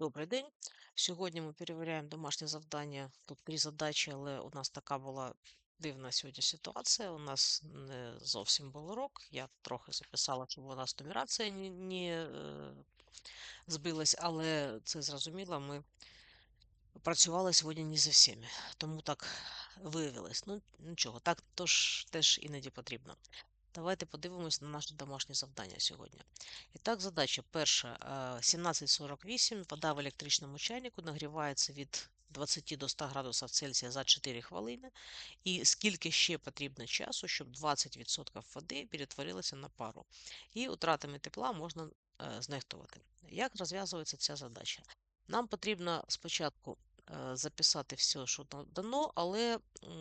Добрий день. Сьогодні ми перевіряємо домашнє завдання. Тут три задачі, але у нас така була дивна сьогодні ситуація. У нас не зовсім був урок. Я трохи записала, щоб у нас нумерація не, не збилась, але це зрозуміло, ми працювали сьогодні не зі всіми. Тому так виявилось. Ну, нічого, так тож теж іноді потрібно. Давайте подивимось на наше домашнє завдання сьогодні. І так, задача перша. е, 17.48. Вода в електричному чайнику нагрівається від 20 до 100 градусів Цельсія за 4 хвилини. І скільки ще потрібно часу, щоб 20% води перетворилося на пару. І утратами тепла можна е, знехтувати. Як розв'язується ця задача? Нам потрібно спочатку е, записати все, що дано, але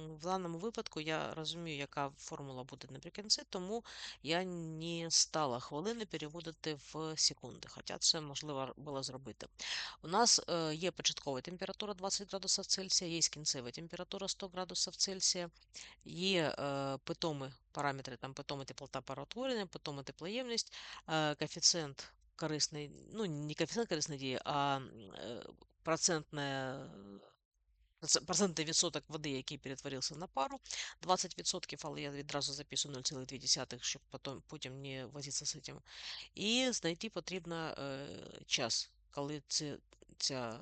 в даному випадку я розумію, яка формула буде наприкінці, тому я не стала хвилини переводити в секунди, хоча це можливо було зробити. У нас е, є початкова температура 20 градусів Цельсія, є кінцева температура 100 градусів Цельсія, є е, питомі параметри, там питома теплота пароутворення, питома теплоємність, е, коефіцієнт корисної, ну не коефіцієнт корисної дії, а е, процентне Процентний відсоток води, який перетворився на пару, 20%, але я відразу записую 0,2, щоб потім, потім не возитися з цим. І знайти потрібно е, час, коли це, ця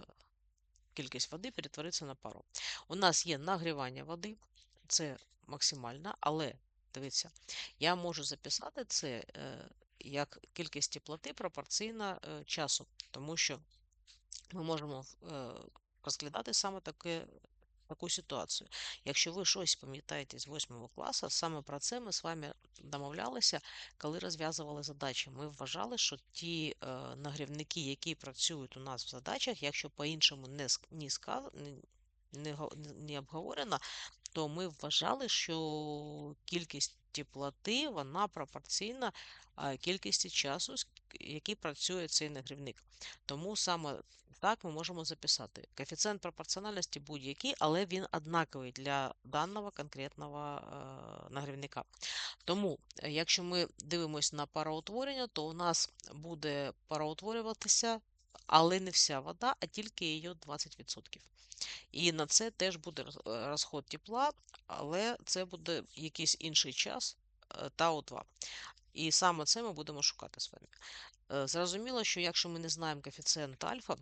кількість води перетвориться на пару. У нас є нагрівання води, це максимально, але дивіться, я можу записати це е, як кількість теплоти пропорційна е, часу, тому що ми можемо е, розглядати саме таке, таку ситуацію. Якщо ви щось пам'ятаєте з 8 класу, саме про це ми з вами домовлялися, коли розв'язували задачі. Ми вважали, що ті е, нагрівники, які працюють у нас в задачах, якщо по-іншому не, не, обговорено, то ми вважали, що кількість теплоти вона пропорційна кількості часу, який працює цей нагрівник. Тому саме так ми можемо записати. Коефіцієнт пропорціональності будь-який, але він однаковий для даного конкретного е, нагрівника. Тому, е, якщо ми дивимося на пароутворення, то у нас буде пароутворюватися, але не вся вода, а тільки її 20%. І на це теж буде е, розход тепла, але це буде якийсь інший час та О2. І саме це ми будемо шукати з вами. Е, Зрозуміло, що якщо ми не знаємо коефіцієнт альфа,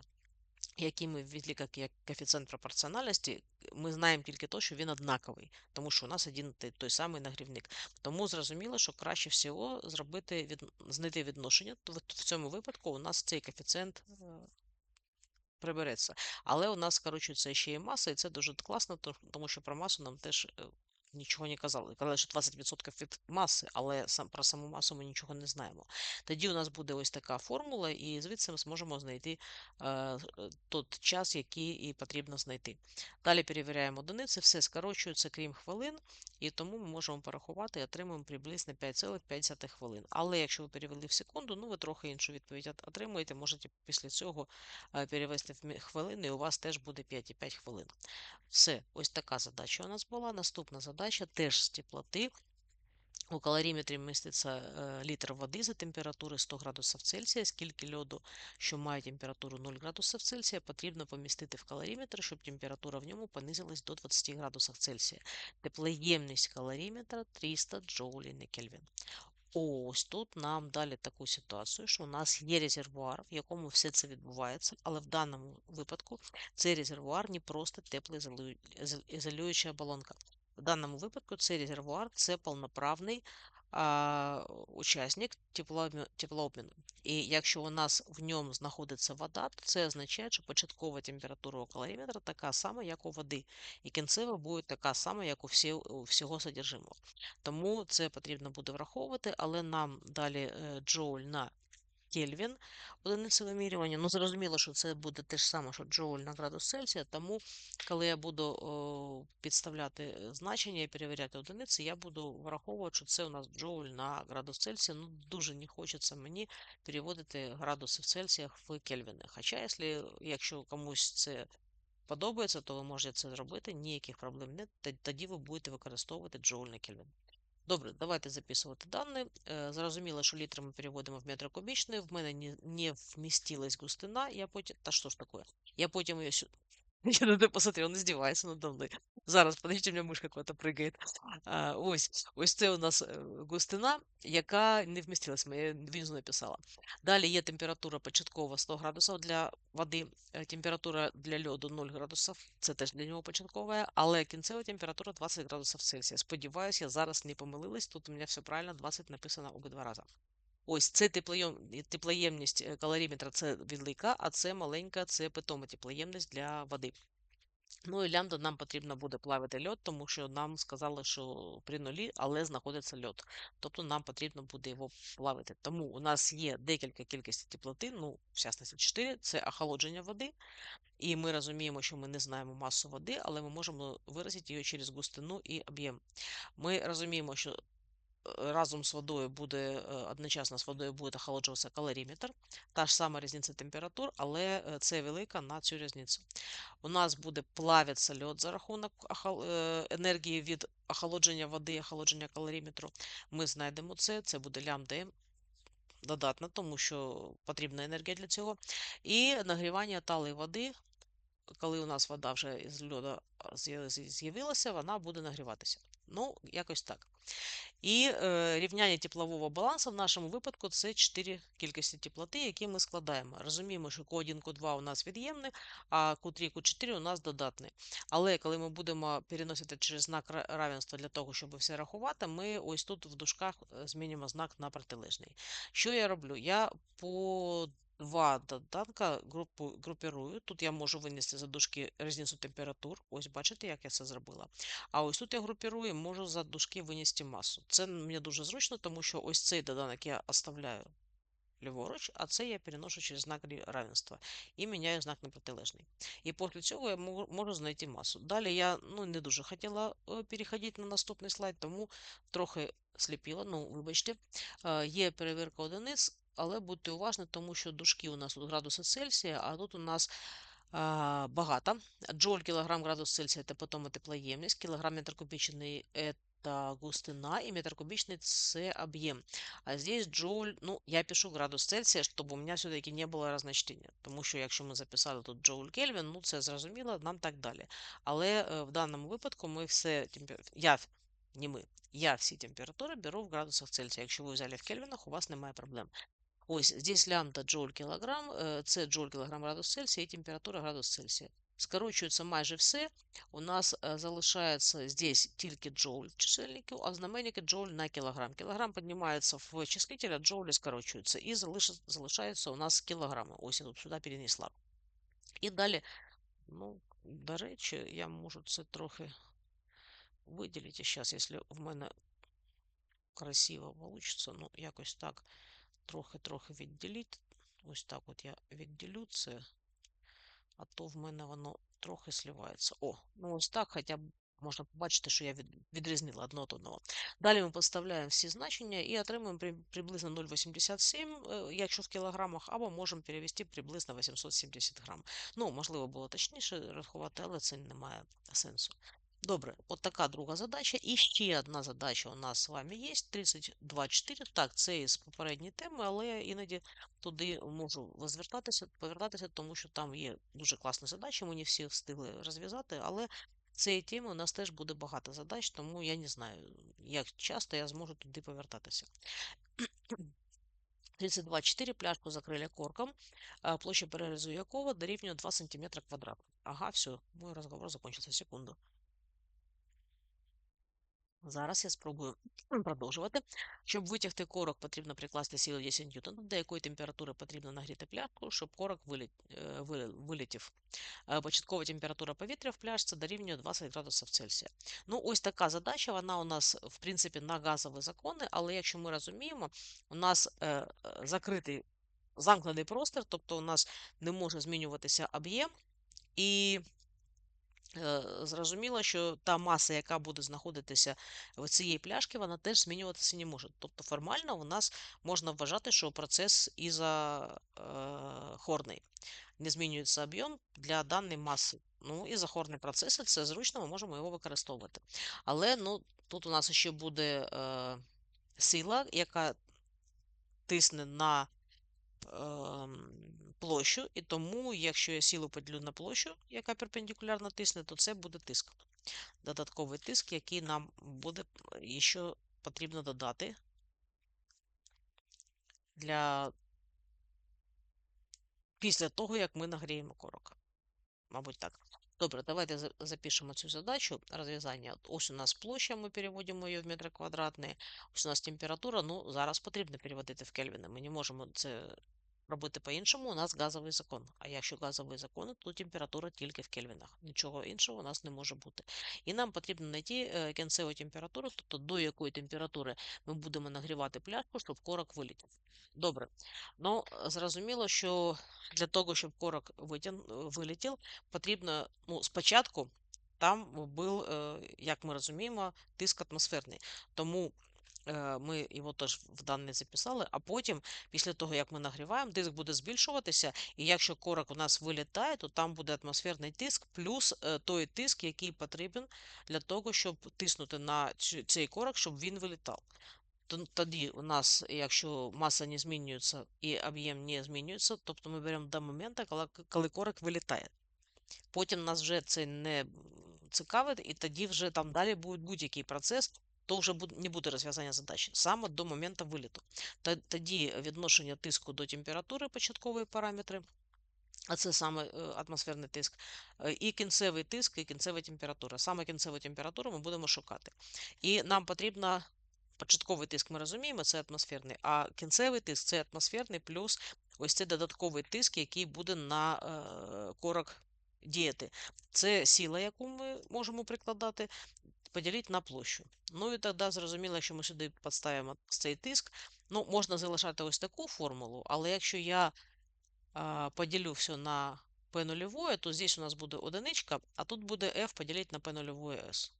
який ми ввели як, як коефіцієнт пропорціональності, ми знаємо тільки то, що він однаковий, тому що у нас один той, самий нагрівник. Тому зрозуміло, що краще всього зробити від, знайти відношення. В цьому випадку у нас цей коефіцієнт прибереться. Але у нас скорочується ще і маса, і це дуже класно, тому що про масу нам теж е, нічого не казали. Казали, що 20% від маси, але сам про саму масу ми нічого не знаємо. Тоді у нас буде ось така формула, і звідси ми зможемо знайти е, той час, який і потрібно знайти. Далі перевіряємо одиниці, все скорочується, крім хвилин, і тому ми можемо порахувати і отримуємо приблизно 5,5 хвилин. Але якщо ви перевели в секунду, ну ви трохи іншу відповідь отримуєте, можете після цього е, перевести в хвилини, і у вас теж буде 5,5 хвилин. Все, ось така задача у нас була. Наступна задача теж з теплоти. У калоріметрі міститься е, літр води за температури 100 градусів Цельсія. Скільки льоду, що має температуру 0 градусів Цельсія, потрібно помістити в калоріметр, щоб температура в ньому понизилась до 20 градусів Цельсія. Теплоємність калоріметра 300 джоулей на Кельвін. Ось тут нам дали таку ситуацію, що у нас є резервуар, в якому все це відбувається, але в даному випадку цей резервуар не просто теплоізолююча оболонка. В даному випадку цей резервуар це повноправний а, учасник теплообміну. І якщо у нас в ньому знаходиться вода, то це означає, що початкова температура калоріметра така сама, як у води, і кінцева буде така сама, як у, всі, у всього содержимого. Тому це потрібно буде враховувати, але нам далі е, джоуль на Кельвін одиниця вимірювання. Ну, зрозуміло, що це буде те ж саме, що джоуль на градус Цельсія, тому коли я буду о, підставляти е, значення і перевіряти одиниці, я буду враховувати, що це у нас джоуль на градус Цельсія. Ну, дуже не хочеться мені переводити градуси в Цельсіях в Кельвіни. Хоча, якщо, якщо комусь це подобається, то ви можете це зробити, ніяких проблем нет, тоді ви будете використовувати джоуль на Кельвін. Добре, давайте записувати дані. Е, Зрозуміло, що літри ми переводимо в метр кубічний. В мене не, вмістилась густина. Я потім. Та що ж таке? Я потім її сю- Я на те посмотрел, он издевается надо мной. Зараз, подождите, у меня мышка куда-то прыгает. А, ось, ось це у нас е, густина, яка не вмістилась, я внизу написала. Далі є температура початкова 100 градусів для води, е, температура для льоду 0 градусів, це теж для нього початкова, але кінцева температура 20 градусів Цельсія. Сподіваюсь, я зараз не помилилась, тут у мене все правильно, 20 написано обидва рази. Ось це теплоєм... теплоємність е, калоріметра це велика, а це маленька, це питома теплоємність для води. Ну і лямбда нам потрібно буде плавити льод, тому що нам сказали, що при нулі, але знаходиться льод. Тобто нам потрібно буде його плавити. Тому у нас є декілька кількості теплоти, ну, в частності 4, це охолодження води. І ми розуміємо, що ми не знаємо масу води, але ми можемо виразити її через густину і об'єм. Ми розуміємо, що разом з водою буде е, одночасно з водою буде охолоджуватися калоріметр, та ж сама різниця температур, але е, це велика на цю різницю. У нас буде плавитися льод за рахунок е, енергії від охолодження води, охолодження калоріметру. Ми знайдемо це, це буде лямбда додатно, тому що потрібна енергія для цього. І нагрівання талої води. Коли у нас вода вже з льоду з'явилася, вона буде нагріватися. Ну, якось так. І е, рівняння теплового балансу в нашому випадку це 4 кількості теплоти, які ми складаємо. Розуміємо, що Q1, Q2 у нас від'ємний, а Q3, Q4 у нас додатний. Але коли ми будемо переносити через знак равенства для того, щоб все рахувати, ми ось тут в дужках е, змінимо знак на протилежний. Що я роблю? Я по Два додатка групу, групірую. Тут я можу винести за дужки різницю температур. Ось бачите, як я це зробила. А ось тут я групірую, і можу за дужки винести масу. Це мені дуже зручно, тому що ось цей доданок я оставляю ліворуч, а це я переношу через знак равенства і міняю знак на протилежний. І після цього я можу знайти масу. Далі я ну, не дуже хотіла е, переходити на наступний слайд, тому трохи сліпіла, ну, вибачте, е, є перевірка одиниць Але будьте уважні, тому що дужки у нас тут градуси Цельсія, а тут у нас а, багато. Джоль кілограм градус Цельсія це потім теплоємність, кілограм метр кубічний это густина, и метр кубичный це объем. А здесь джоуль, ну, я пишу градус Цельсія, щоб у мене все-таки не було разночтення. Тому що якщо ми записали тут джоуль Кельвін, ну це зрозуміло, нам так далі. Але е, в даному випадку ми все, я, не ми, я всі температури беру в градусах Цельсія. Якщо ви взяли в Кельвінах, у вас немає проблем. Ось здесь лямбда джоуль кілограм, це джоуль кілограм градус Цельсія і температура градус Цельсія. Скорочується майже все. У нас е, залишається здесь тільки джоуль в чисельнику, а знаменники джоуль на кілограм. Кілограм піднімається в числитель, а джоулі скорочуються. І залишається у нас кілограми. Ось я тут сюди перенесла. І далі, ну, до речі, я можу це трохи виділити зараз, якщо в мене красиво вийде, ну, якось так трохи-трохи відділити. Ось так от я відділю це, а то в мене воно трохи слівається. О, ну ось так, хоча б можна побачити, що я відрізнила одно від одного. Далі ми поставляємо всі значення і отримуємо приблизно 0,87, е, якщо в кілограмах, або можемо перевести приблизно 870 грам. Ну, можливо, було точніше рахувати, але це не має сенсу. Добре, от така друга задача. І ще одна задача у нас з вами є. 32.4. Так, це із попередньої теми, але іноді туди можу звертатися, повертатися, тому що там є дуже класні задачі, ми не всі встигли розв'язати, але цієї теми у нас теж буде багато задач, тому я не знаю, як часто я зможу туди повертатися. 32,4 пляшку закрили корком, площа перерізу якого дорівнює 2 см квадратних. Ага, все, мой разговор закончился. Секунду. Зараз я спробую продовжувати. Щоб витягти корок, потрібно прикласти силу 10 Ньютон, до якої температури потрібно нагріти пляшку, щоб корок вилетів. Е, початкова температура повітря в пляшці дорівнює 20 градусів Цельсія. Ну, ось така задача, вона у нас, в принципі, на газові закони, але якщо ми розуміємо, у нас е, закритий замкнений простір, тобто у нас не може змінюватися об'єм. і зрозуміло, що та маса, яка буде знаходитися в цієї пляшки, вона теж змінюватися не може. Тобто формально у нас можна вважати, що процес ізохорний. Не змінюється об'єм для даної маси. Ну, ізохорний процес це зручно, ми можемо його використовувати. Але ну, Тут у нас ще буде е, сила, яка тисне на ем, площу, і тому, якщо я силу поділю на площу, яка перпендикулярно тисне, то це буде тиск. Додатковий тиск, який нам буде ще потрібно додати для після того, як ми нагріємо корок. Мабуть, так. Добре, давайте запишемо цю задачу розв'язання. Ось у нас площа, ми переводимо її в метри квадратні. Ось у нас температура. Ну, зараз потрібно переводити в кельвіни. Ми не можемо це робити по-іншому. У нас газовий закон. А якщо газовий закон, то температура тільки в кельвінах. Нічого іншого у нас не може бути. І нам потрібно знайти е, кінцеву температуру, тобто до якої температури ми будемо нагрівати пляшку, щоб корок вилітів. Добре. Ну, зрозуміло, що для того, щоб корок витян... вилетів, потрібно ну, спочатку там був, е, як ми розуміємо, тиск атмосферний. Тому ми його теж в дані записали, а потім, після того, як ми нагріваємо, тиск буде збільшуватися, і якщо корок у нас вилітає, то там буде атмосферний тиск плюс е, той тиск, який потрібен для того, щоб тиснути на цей корок, щоб він вилітав. Тоді у нас, якщо маса не змінюється і об'єм не змінюється, тобто ми беремо до моменту, коли корок вилітає. Потім нас вже це не цікавить, і тоді вже там далі буде будь-який процес, то вже не буде розв'язання задачі саме до моменту виліту. Тоді відношення тиску до температури, початкові параметри, а це саме е, атмосферний тиск, е, і кінцевий тиск, і кінцева температура. Саме кінцеву температуру ми будемо шукати. І нам потрібно початковий тиск, ми розуміємо, це атмосферний, а кінцевий тиск це атмосферний плюс ось цей додатковий тиск, який буде на е, корок діяти. Це сила, яку ми можемо прикладати, поділити на площу. Ну і тоді зрозуміло, якщо ми сюди підставимо цей тиск, ну, можна залишати ось таку формулу, але якщо я а, поділю все на p нульовое, то здесь у нас буде одиничка, а тут буде f поділити на p нульовое s.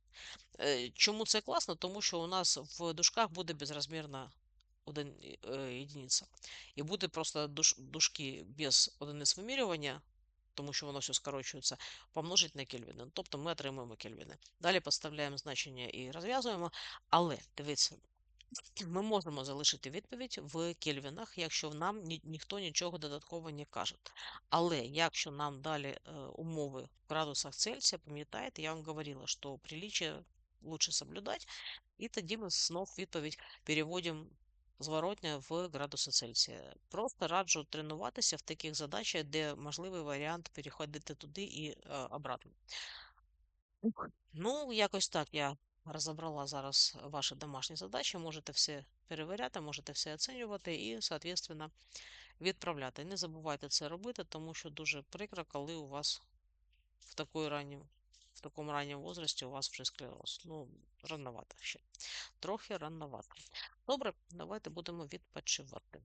Е, Чому це класно? Тому що у нас в дужках буде безрозмірна один, е, єдиниця. І буде просто душ, дужки без одиниць вимірювання, тому що воно все скорочується, помножить на кельвіни. Тобто ми отримуємо кельвіни. Далі підставляємо значення і розв'язуємо. Але дивіться, ми можемо залишити відповідь в кельвінах, якщо нам ні, ніхто нічого додатково не каже. Але якщо нам далі е, умови в градусах Цельсія, пам'ятаєте, я вам говорила, що приличие лучше соблюдать, і тоді ми знов відповідь переводимо зворотня в градуси Цельсія. Просто раджу тренуватися в таких задачах, де можливий варіант переходити туди і е, обратно. Ну, якось так я розібрала зараз ваші домашні задачі. Можете все перевіряти, можете все оцінювати і, соответственно, відправляти. Не забувайте це робити, тому що дуже прикро, коли у вас в такої ранній, в такому ранньому возрасті у вас вже склероз. Ну, рановато ще. Трохи рановато. Добре, давайте будемо відпочивати.